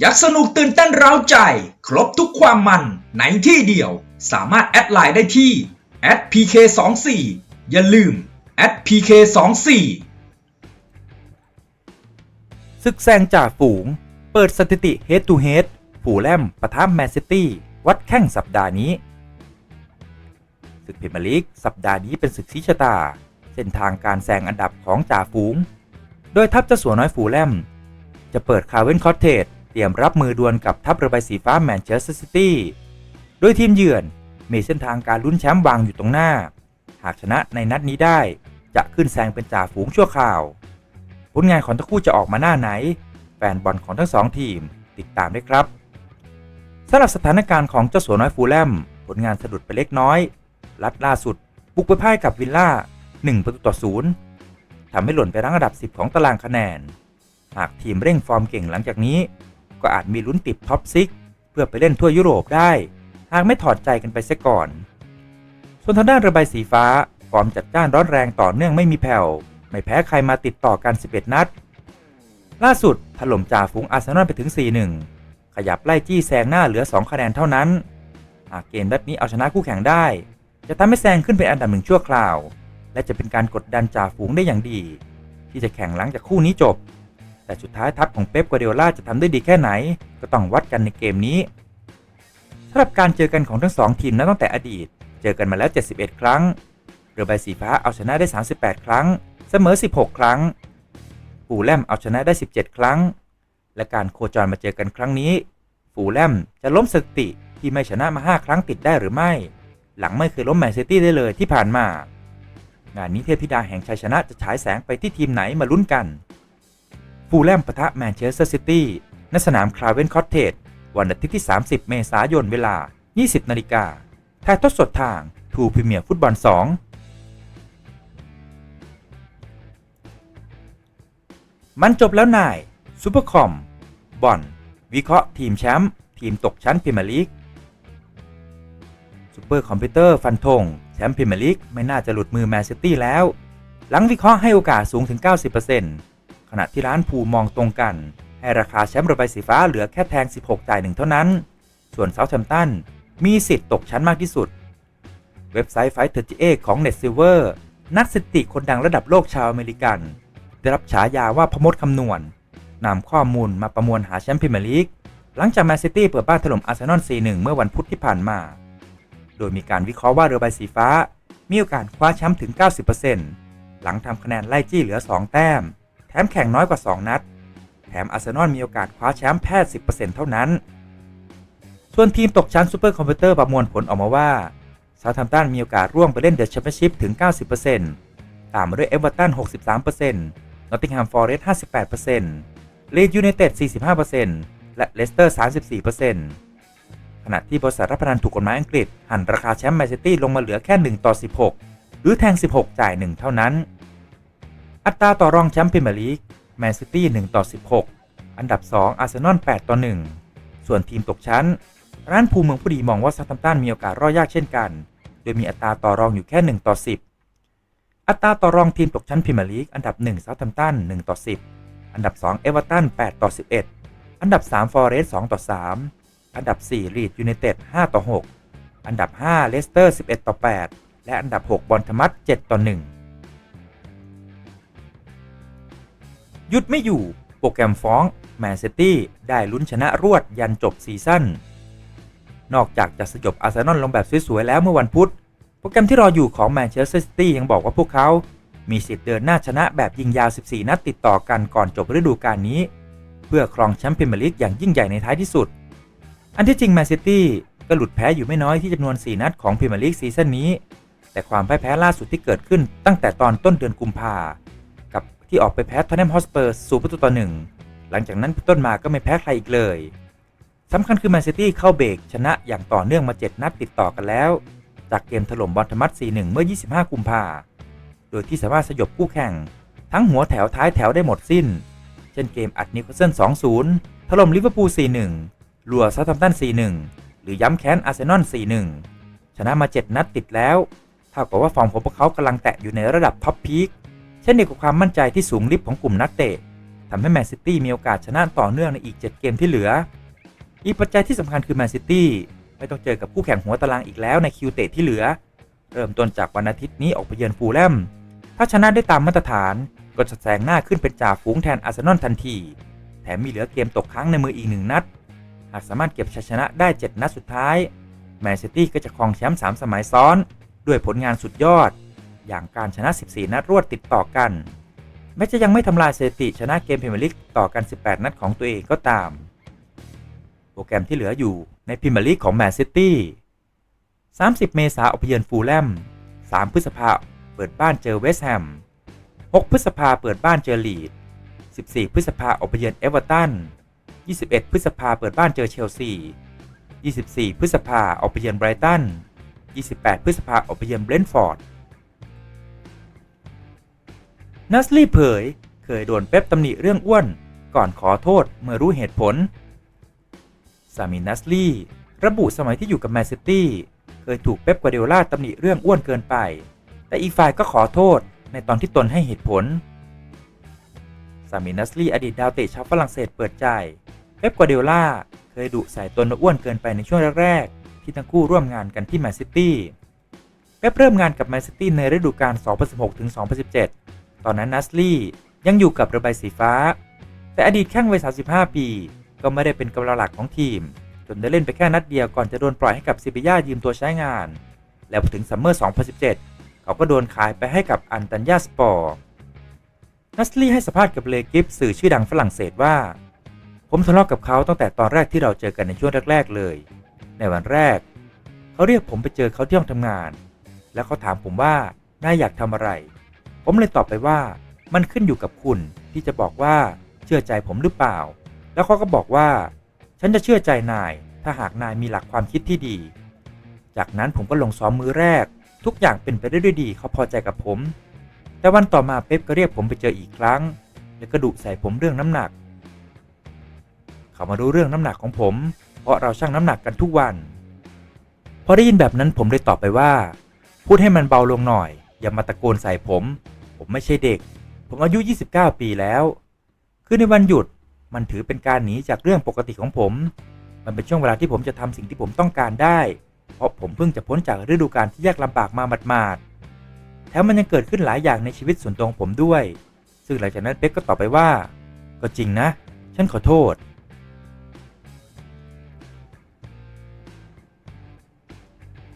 อยากสนุกตื่นเต้นเร้าใจ ครบทุกความมันในที่เดียว สามารถแอดไลน์ได้ที่ @pk24 อย่าลืม @pk24 ศึกแซงจ่าฝูง เปิดสถิติ Head to Head ผูแลมปะทะแมนซิตี้ วัดแข้งสัปดาห์นี้ ศึกพรีเมียร์ลีกสัปดาห์นี้เป็นศึกชี้ชะตา เส้นทางการแซงอันดับของจ่าฝูง โดยทัพเจ้าสัวน้อยฝูแลมจะเปิดคาร์เวนคอตเทจ เตรียมรับมือดวลกับทัพเรือใบสีฟ้าแมนเชสเตอร์ซิตี้ โดยทีมเยือนมีเส้นทางการลุ้นแชมป์วางอยู่ตรงหน้า หากชนะในนัดนี้ได้ จะขึ้นแซงเป็นจ่าฝูงชั่วคราว ผลงานของทั้งคู่จะออกมาหน้าไหน แฟนบอลของทั้งสองทีมติดตามได้ครับสำหรับสถานการณ์ของเจ้าสัวน้อยฟูลแลม ผลงานสะดุดไปเล็กน้อยลัดล่าสุด บุกไปพ่ายกับวิลล่า1ประตูต่อศูนย์ทำให้หล่นไปรั้งอันดับ 10 ของตารางคะแนน หากทีมเร่งฟอร์มเก่งหลังจากนี้ ก็อาจมีลุ้นติดท็อปซิกเพื่อไปเล่นทั่วยุโรปได้ หากไม่ถอดใจกันไปเสียก่อน ส่วนทางด้านระบายสีฟ้า ฟอร์มจัดจ้านร้อนแรงต่อเนื่องไม่มีแผ่ว ไม่แพ้ใครมาติดต่อกัน 11 นัด ล่าสุดถล่มจ่าฝูงอาร์เซนอลไปถึง 4-1 ขยับไล่จี้แซงหน้าเหลือ 2 คะแนนเท่านั้น หากเกมนัดนี้เอาชนะคู่แข่งได้ จะทำให้แซงขึ้นเป็นอันดับหนึ่งชั่วคราว และจะเป็นการกดดันจ่าฝูงได้อย่างดี ที่จะแข่งหลังจากคู่นี้จบ แต่สุดท้ายทัพของเป๊ปกัวเดโอล่าจะทำได้ดีแค่ไหน ก็ต้องวัดกันในเกมนี้สำหรับการเจอกันของทั้งสองทีมนั้นตั้งแต่อดีต เจอกันมาแล้ว 71 ครั้ง เรือใบสีฟ้าเอาชนะได้ 38 ครั้ง เสมอ 16 ครั้ง ฟูแลมเอาชนะได้ 17 ครั้ง และการโคจรมาเจอกันครั้งนี้ ฟูแลมจะล้มสติที่ไม่ชนะมา 5 ครั้งติดได้หรือไม่ หลังไม่เคยล้มแมนซิตี้ได้เลยที่ผ่านมา งานนี้เทพธิดาแห่งชัยชนะจะฉายแสงไปที่ทีมไหนมาลุ้นกัน ฟูลแลมปะทะแมนเชสเตอร์ซิตี้ณสนามคลาเวนคอตเทจวันอาทิตย์ที่ 30 เมษายนเวลา 20 นาฬิกาถ่ายทอดสดทางทูพรีเมียร์ฟุตบอล 2 มันจบแล้วนายซูเปอร์คอมบอลวิเคราะห์ทีมแชมป์ทีมตกชั้นพรีเมียร์ลีกซูเปอร์คอมพิวเตอร์ฟันธงแชมป์พรีเมียร์ลีกไม่น่าจะหลุดมือแมนซิตี้แล้ว หลังวิเคราะห์ให้โอกาสสูงถึง 90% ขณะที่ร้านภูมองตรงกัน ให้ราคาแชมป์ระบายสีฟ้าเหลือแค่แทง16 จ่ายหนึ่งเท่านั้น ส่วนเซาท์แฮมป์ตันมีสิทธิ์ตกชั้นมากที่สุด เว็บไซต์ไฟท์เทอร์จีเอของ Net Silver นักสถิติคนดังระดับโลกชาวอเมริกัน ได้รับฉายาว่าพมดคำนวณนำข้อมูลมาประมวลหาแชมป์พรีเมียร์ลีกหลังจากแมนซิตี้เปิดบ้านถล่มอาร์เซนอล 4-1 เมื่อวันพุธที่ผ่านมา โดยมีการวิเคราะห์ว่าเรือใบสีฟ้า มีโอกาสคว้าแชมป์ถึง 90%หลังทำคะแนนไล่จี้เหลือ 2 แต้ม ถมแข่งน้อยกว่า 2 นัด แถมอาร์เซนอลมีโอกาสคว้าแชมป์แค่10%เท่านั้น ส่วนทีมตกชั้นซูเปอร์คอมพิวเตอร์ประมวลผลออกมาว่าซาทัมตันมีโอกาสร่วงไปเล่นเดอะแชมเปี้ยนชิพถึง 90%ตามมาด้วยเอเวอร์ตัน 63%นอตติงแฮมฟอร์เรสต์58%ลีดยูไนเต็ด 45%และเลสเตอร์ 34%ขณะที่บริษัทรับพนันถูกกฎหมายอังกฤษ หันราคาแชมป์แมนซิตี้ลงมาเหลือแค่ 1 ต่อ 16 หรือแทง 16 จ่าย 1 เท่านั้น อัตราต่อรองแชมป์พรีเมียร์ลีกแมนซิตี้1ต่อ 16 อันดับ 2 อาร์เซนอล8ต่อ 1 ส่วนทีมตกชั้น ร้านภูเมืองผู้ดีมองว่าซาทัมตันมีโอกาสรอดยากเช่นกัน โดยมีอัตราต่อรองอยู่แค่ 1 ต่อ 10 อัตราต่อรองทีมตกชั้นพรีเมียร์ลีกอันดับ1เซาท์แฮมป์ตัน1ต่อ 10 อันดับ 2 เอเวอร์ตัน8ต่อ 11 อันดับ 3 ฟอร์เรสต์2ต่อ 3 อันดับ 4 ลีดยูไนเต็ด5ต่อ 6 อันดับ 5 เลสเตอร์ 11 ต่อ 8 และอันดับ 6 บอลทมัต7ต่อ 1 ยุดไม่อยู่โปรแกรมฟ้องแมนซิตี้ได้ลุ้นชนะรวดยันจบซีซั่นนอกจากจะสยบอาร์เซนอลลงแบบสวยๆแล้วเมื่อวันพุธ โปรแกรมที่รออยู่ของแมนเชสเตอร์ซิตี้ยังบอกว่าพวกเขา มีสิทธิ์เดินหน้าชนะแบบยิงยาว 14 นัดติดต่อกันก่อนจบฤดูกาลนี้ เพื่อครองแชมป์พรีเมียร์ลีกอย่างยิ่งใหญ่ในท้ายที่สุด อันที่จริงแมนซิตี้ก็หลุดแพ้อยู่ไม่น้อยที่จำนวน 4 นัดของพรีเมียร์ลีกซีซั่นนี้ แต่ความพ่ายแพ้ล่าสุดที่เกิดขึ้นตั้งแต่ตอนต้นเดือนกุมภา กับที่ออกไปแพ้ทอตแนมฮอสเปอร์สูประตูต่อหนึ่งหลังจากนั้นต้นมาก็ไม่แพ้ใครอีกเลยสำคัญคือแมนซิตี้เข้าเบรกชนะอย่างต่อเนื่องมา 7 นัดติดต่อกันแล้ว จากเกมถล่มบอลทมัต4-1 เมื่อ 25 กุมภาโดยที่สามารถสยบคู่แข่ง ทั้งหัวแถวท้ายแถวได้หมดสิ้น เช่นเกมอัดนิวคาสเซิล 2-0 ถล่มลิเวอร์พูล 4-1 ลัวซาทัมตัน 4-1 หรือย้ำแค้นอาร์เซนอล 4-1 ชนะมา 7 นัดติดแล้ว เท่ากับว่าฟอร์มของพวกเขากำลังแตะอยู่ในระดับท็อปพีค เช่นเดียวกับความมั่นใจที่สูงลิฟของกลุ่มนักเตะทำให้แมนซิตี้มีโอกาสชนะต่อเนื่องในอีก 7 เกมที่เหลือ อีกปัจจัยที่สำคัญคือแมนซิตี้ไม่ต้องเจอกับคู่แข่งหัวตารางอีกแล้วในคิวเตะที่เหลือ เริ่มต้นจากวันอาทิตย์นี้ออกไปเยือนฟูลแลม ถ้าชนะได้ตามมาตรฐานก็จะแซงหน้าขึ้นเป็นจ่าฝูงแทนอาร์เซนอลทันที แถมมีเหลือเกมตกค้างในมืออีกหนึ่งนัด หากสามารถเก็บชัยชนะได้ 7 นัดสุดท้าย แมนซิตี้ก็จะครองแชมป์3สมัยซ้อน ด้วยผลงานสุดยอด อย่างการชนะ 14 นัดรวดติดต่อกัน แม้จะยังไม่ทำลายสถิติชนะเกมพรีเมียร์ลีกต่อกัน 18 นัดของตัวเองก็ตาม โปรแกรมที่เหลืออยู่ในพรีเมียร์ลีกของแมนซิตี้ 30 เมษายนออกไปเยือนฟูลแลม 3 พฤษภาเปิดบ้านเจอเวสต์แฮม 6 พฤษภาเปิดบ้านเจอลีด 14 พฤษภาออกไปเยือนเอเวอร์ตัน 21 พฤษภาเปิดบ้านเจอเชลซี 24 พฤษภาออกไปเยือนไบรตัน 28 พฤษภาออกไปเยือนเบรนท์ฟอร์ด นัสลี่เผย เคยโดนเป๊ปตำหนิเรื่องอ้วน ก่อนขอโทษเมื่อรู้เหตุผล ซามินัสลี่ ระบุสมัยที่อยู่กับแมนซิตี้ เคยถูกเป๊ปกวาร์ดิโอลาตำหนิเรื่องอ้วนเกินไป แต่อีกฝ่ายก็ขอโทษในตอนที่ตนให้เหตุผล ซามินัสลี่อดีตดาวเตะชาวฝรั่งเศสเปิดใจ เป๊ปกวาร์ดิโอลาเคยดุใส่ตนอ้วนเกินไปในช่วงแรกๆที่ทั้งคู่ร่วมงานกันที่แมนซิตี้เป๊ปเริ่มงานกับแมนซิตี้ในฤดูกาล2016-2017 ตอนนั้นนัสลี่ยังอยู่กับเรือใบสีฟ้า แต่อดีตแข้งวัย 35 ปี ก็ไม่ได้เป็นกำลังหลักของทีม จนได้เล่นไปแค่นัดเดียวก่อนจะโดนปล่อยให้กับซิบิยายืมตัวใช้งาน แล้วถึงซัมเมอร์ 2017 เขาก็โดนขายไปให้กับอันตันยาสปอร์นัสลี่ให้สัมภาษณ์กับเลกิฟสื่อชื่อดังฝรั่งเศสว่า ผมทะเลาะกับเขาตั้งแต่ตอนแรกที่เราเจอกันในช่วงแรก ๆ เลย ในวันแรก เขาเรียกผมไปเจอเขาที่ห้องทำงาน แล้วเขาถามผมว่านายอยากทำอะไร ผมเลยตอบไปว่า มันขึ้นอยู่กับคุณที่จะบอกว่าเชื่อใจผมหรือเปล่า แล้วเขาก็บอกว่า ฉันจะเชื่อใจนาย ถ้าหากนายมีหลักความคิดที่ดี จากนั้นผมก็ลงซ้อมมือแรก ทุกอย่างเป็นไปได้ด้วยดีเขาพอใจกับผม แต่วันต่อมาเป๊ปก็เรียกผมไปเจออีกครั้ง แล้วก็ดุใส่ผมเรื่องน้ำหนัก เขามารู้เรื่องน้ำหนักของผม เพราะเราชั่งน้ำหนักกันทุกวัน พอได้ยินแบบนั้นผมเลยตอบไปว่า พูดให้มันเบาลงหน่อย อย่ามาตะโกนใส่ผม ผมไม่ใช่เด็ก ผมอายุ 29 ปีแล้ว คือในวันหยุดมันถือเป็นการหนีจากเรื่องปกติของผม มันเป็นช่วงเวลาที่ผมจะทำสิ่งที่ผมต้องการได้ เพราะผมเพิ่งจะพ้นจากฤดูกาลที่ยากลำบากมาหมาดๆ แถมมันยังเกิดขึ้นหลายอย่างในชีวิตส่วนตัวของผมด้วย ซึ่งหลังจากนั้นเป๊กก็ตอบไปว่า ก็จริงนะ ฉันขอโทษ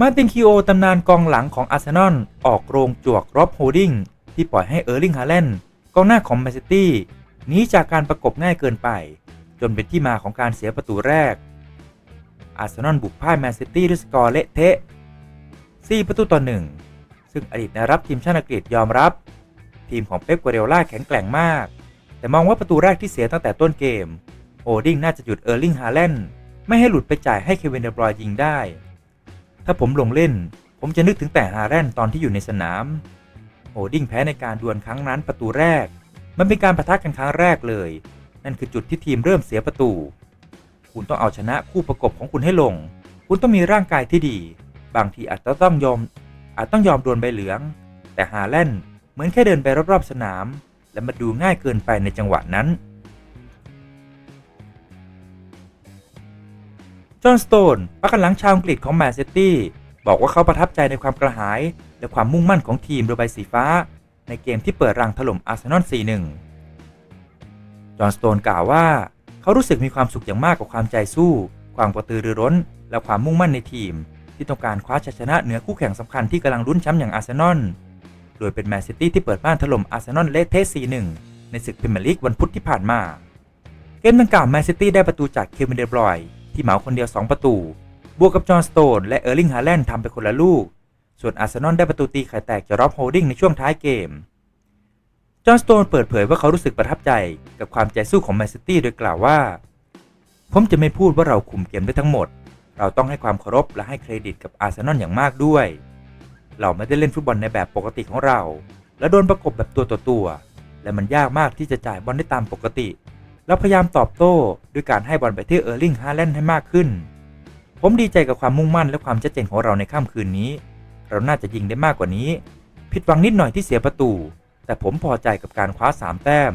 มาร์ตินคิโอตำนานกองหลังของอาร์เซนอลออกโรงจวกร็อบโฮดิ้ง ที่ปล่อยให้เออร์ลิงฮาแลนด์กองหน้าของแมนซิตี้หนีจากการประกบง่ายเกินไป จนเป็นที่มาของการเสียประตูแรก อาร์เซนอลบุกพ่ายแมนซิตี้ด้วยสกอร์เละเทะ 4 ประตูต่อหนึ่งซึ่งอดีตนารับทีมชาติอังกฤษยอมรับ ทีมของเป๊ปกัวเดโอล่าแข็งแกร่งมาก แต่มองว่าประตูแรกที่เสียตั้งแต่ต้นเกม โอดิงน่าจะหยุดเออร์ลิงฮาแลนด์ไม่ให้หลุดไปจ่ายให้เควินเดบรอยยิงได้ ถ้าผมลงเล่น ผมจะนึกถึงแต่ฮาแลนด์ตอนที่อยู่ในสนาม โอดิ้งแพ้ในการดวลครั้งนั้นประตูแรก มันเป็นการประทะกันครั้งแรกเลย นั่นคือจุดที่ทีมเริ่มเสียประตู คุณต้องเอาชนะคู่ประกบของคุณให้ลง คุณต้องมีร่างกายที่ดี บางทีอาจจะต้องยอม อาจต้องยอมโดนใบเหลือง แต่ฮาแลนด์เหมือนแค่เดินไปรอบๆสนาม และมาดูง่ายเกินไปในจังหวะนั้นจอห์นสโตนปักหลังชาวอังกฤษของแมนเซิตี้บอกว่าเขาประทับใจในความกระหาย และความมุ่งมั่นของทีมเรือใบสีฟ้า ในเกมที่เปิดรังถล่มอาร์เซนอล 4-1 จอห์นสโตนกล่าวว่า เขารู้สึกมีความสุขอย่างมากกับความใจสู้ ความกระตือรือร้น และความมุ่งมั่นในทีม ที่ต้องการคว้าชัยชนะเหนือคู่แข่งสำคัญที่กำลังลุ้นแชมป์อย่างอาร์เซนอล โดยเป็นแมนซิตี้ที่เปิดบ้านถล่มอาร์เซนอลเละเทะ4-1 ในศึกพรีเมียร์ลีกวันพุธที่ผ่านมา เกมดังกล่าวแมนซิตี้ได้ประตูจากเควินเดบรอยที่เหมาคนเดียว 2 ประตู บวกกับจอห์นสโตนและเออร์ลิงฮาแลนด์ทำไปคนละลูก ส่วนอาร์เซนอลได้ประตูตีไข่แตกจากร็อบโฮลดิงในช่วงท้ายเกม จอห์นสโตนเปิดเผยว่าเขารู้สึกประทับใจกับความใจสู้ของแมนซิตี้โดยกล่าวว่า ผมจะไม่พูดว่าเราคุมเกมได้ทั้งหมด เราต้องให้ความเคารพและให้เครดิตกับอาร์เซนอลอย่างมากด้วย เราไม่ได้เล่นฟุตบอลในแบบปกติของเรา และโดนประกบแบบตัวต่อตัว และมันยากมากที่จะจ่ายบอลได้ตามปกติเราพยายามตอบโต้ด้วยการให้บอลไปที่เออร์ลิงฮาแลนด์ให้มากขึ้น ผมดีใจกับความมุ่งมั่นและความชัดเจนของเราในค่ำคืนนี้ เราน่าจะยิงได้มากกว่านี้ ผิดหวังนิดหน่อยที่เสียประตู แต่ผมพอใจกับการคว้า 3 แต้ม